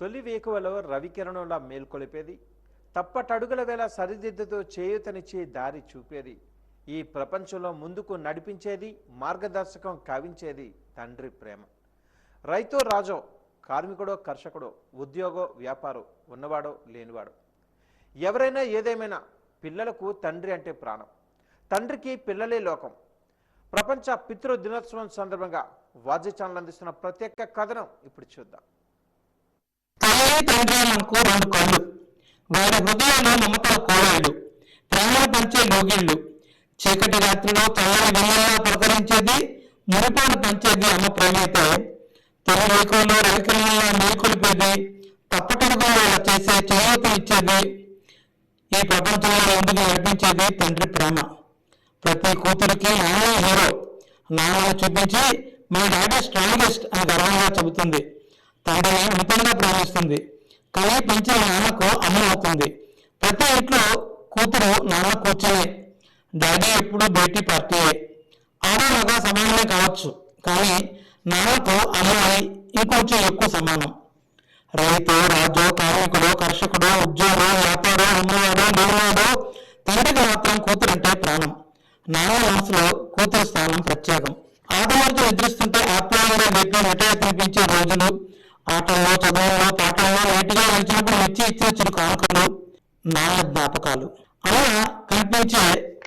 తొలి వేకువలో రవికిరణంలా మేల్కొలిపేది. తప్పటడుగుల వేళ సరిదిద్దుతో చేయూతనిచ్చే దారి చూపేది. ఈ ప్రపంచంలో ముందుకు నడిపించేది మార్గదర్శకం కావించేది తండ్రి ప్రేమ. రైతో రాజో కార్మికుడో కర్షకుడో ఉద్యోగో వ్యాపారో ఉన్నవాడో లేనివాడో. ఎవరైనా ఏదేమైనా పిల్లలకు తండ్రి అంటే ప్రాణం. తండ్రికి పిల్లలే లోకం. ప్రపంచ పితృ దినోత్సవం సందర్భంగా వాజీ ఛానల్ అందిస్తున్న ప్రత్యేక కథనం ఇప్పుడు చూద్దాం. తల్లి తండ్రి మనకు రెండు కళ్ళు. వారి హృదయంలో మమతల కోడళ్ళు ప్రేమను పంచే లోగిళ్ళు చీకటి రాత్రిలో చల్లని వెన్నెల్లా ప్రకరించేది మురిపాలు పంచేది అమ్మ ప్రేమైతే. తొలి రేఖలో రవికిరణంలో మేల్కొలిపేది తప్పటడుగులో చేసే చేయూతనిచ్చేది ఈ ప్రపంచంలో ముందుకు నడిపించేది తండ్రి ప్రేమ. ప్రతి కూతురికి నాన్న హీరో. నాన్న చూపించి మా డాడీ స్ట్రాంగెస్ట్ అని గర్వంగా చెబుతుంది. తండ్రిని మితంగా ప్రేమిస్తుంది కలి పెంచిన నాన్నకు అమ్మ అవుతుంది. ప్రతి ఇంట్లో కూతురు నాన్న కూర్చునే. డాడీ ఎప్పుడు బయటి పార్టీయే. ఆడమగా సమానమే కావచ్చు. కానీ నాన్నకు అమ్మాయి ఇంకొంచెం ఎక్కువ సమానం. రైతు రాజు కార్మికుడు కర్షకుడు ఉద్యోగం వ్యాపారం అమ్మవాడు లేనివాడు తండ్రికి మాత్రం కూతురంటే ప్రాణం. నాన్న మనసులో కూతురు స్థానం ప్రత్యేకం. ఆడవారితో ఎదురుస్తుంటే ఆత్మీయంగా లేపి మిఠాయి తినిపించే రోజులు ఆటల్లో చదువుల్లో పాటల్లో లేటుగా నిలిచినప్పుడు మెచ్చి ఇచ్చిన చిరు కానుకలు నాన్న జ్ఞాపకాలు. అలా కనిపించే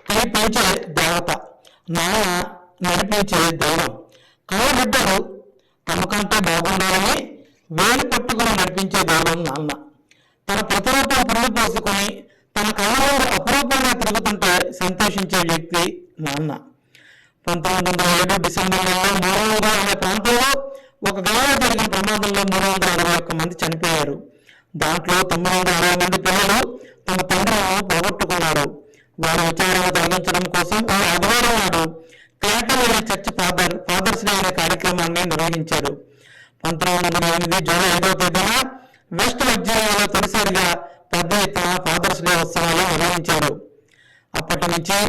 కనిపించే దేవత నాన్న నడిపించే దైవం. కళ్ళ తమకంటే బాగుండాలని వేలు పట్టుకుని నడిపించే దైవం నాన్న. తన ప్రతిరూపం పురుగు పోసుకొని తన కళ్ళ అపరూపంగా అపురూపంగా తిరుగుతుంటే సంతోషించే వ్యక్తి నాన్న. పంతొమ్మిది వందల ఏడు డిసెంబర్ నెలలో మూడు అనే ప్రాంతంలో ఒక గంటలో జరిగిన ప్రమాదంలో మూడు వందల అరవై ఒక్క మంది చనిపోయారు. దాంట్లో తొమ్మిది వందల అరవై మంది పిల్లలు తమ తండ్రులను పోగొట్టుకున్నారు వారి విచారణ తొలగించడం కోసం ఆ ఆదివారం నాడు క్లాటన్ అనే చర్చ్ ఫాదర్ ఫాదర్స్ డే అనే కార్యక్రమాన్ని నిర్వహించారు. పంతొమ్మిది వందల ఎనిమిది జూలై ఐదవ తేదీన వెస్ట్ వర్జీనియాలో తొలిసారిగా పెద్ద ఎత్తున ఫాదర్స్ డే ఉత్సవాలు నిర్వహించారు. అప్పటి నుంచి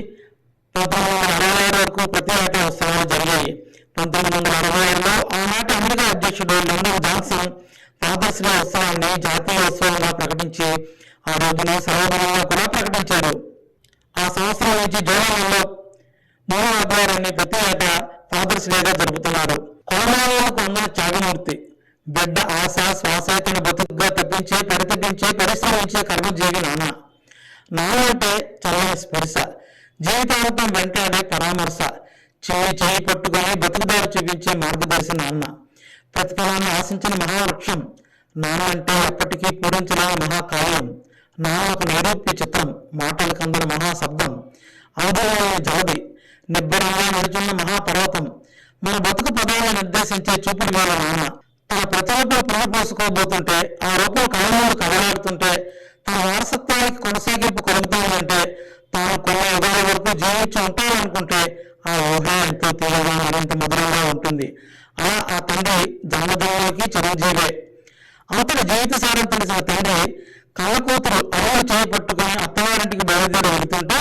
పంతొమ్మిది వందల అరవై ఆరు వరకు ప్రతి ఏటా ఉత్సవాలు జరిగాయి. పంతొమ్మిది వందల అరవై ఏడులో ఆనాటి అమెరికా అధ్యక్షుడు లిండన్ జాన్సన్ ఫాదర్స్ ఉత్సవాన్ని జాతీయ ఉత్సవంగా ప్రకటించి ఆ రోజున సర్వమనంగా కూడా ప్రకటించారు. ఆ సంవత్సరం నుంచి జూలై నెలలో మూడవ ఆదివారాన్ని ప్రతి ఏటా ఫాదర్స్ డేగా జరుపుతున్నారు. కోమాలకు ఉన్న త్యాగమూర్తి. బిడ్డ ఆశ శ్వాస తన బతుకుగా తప్పించి పరితపించి పరిశ్రమించే కర్మజీవి నాన్న. నాన్న అంటే చల్లని స్పర్శ. జీవితాంతం వెంటాడే పరామర్శ. చేయి చేయి పట్టుకొని బతుకుదారి చూపించే మార్గదర్శి నాన్న. ప్రతిఫలాన్ని ఆశించిన మహావృక్షం నాన్న అంటే ఎప్పటికీ పూరించలేని మహాకావ్యం నాన్న ఒక నైరూప్య చిత్రం మాటలకు అందరి మహాశబ్దం. అవధులైన జలది నిబ్బరంగా నడుచున్న మహాపర్వతం. మన బతుకు పదాలను నిర్దేశించే చూపుడు వేల నాన్న. తన ప్రతిరూపం పుణ్య పోసుకోబోతుంటే ఆ రూపం కళ్ళ కదలాడుతుంటే తన వారసత్వానికి కొనసాగింపు కొలుగుతానంటే తాను కొన్ని యుగాల వరకు జీవించి ఉంటాననుకుంటే ఆ ఊహ ఎంతో తీయగా మరింత మధురంగా ఉంటుంది. అలా ఆ తండ్రి జన్మజన్మలకి చిరంజీవే అతని జీవిత సారం తెలిసిన తండ్రి కళ్ళ కూతురు అరువులు చేపట్టుకుని అత్తవారింటికి బయలుదేరి వెళుతుంటే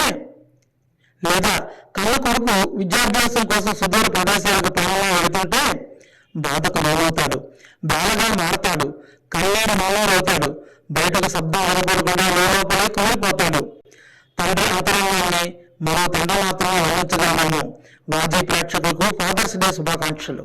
లేదా కళ్ళ కొడుకు విద్యాభ్యాసం కోసం సుదూర ప్రదేశాలకు ప్రాణంగా వెళుతుంటే బాధకు లోనవుతాడు బాలగా మారతాడు. కన్నీరు అవుతాడు బయటకు శబ్దం అనబడకుండా లోపలే కోల్పోతాడు. తండ్రి అంతరంగాన్ని మరో తండ్రి మాత్రమే వర్ణించగలము మాజీ ప్రేక్షకులకు ఫాదర్స్ డే శుభాకాంక్షలు.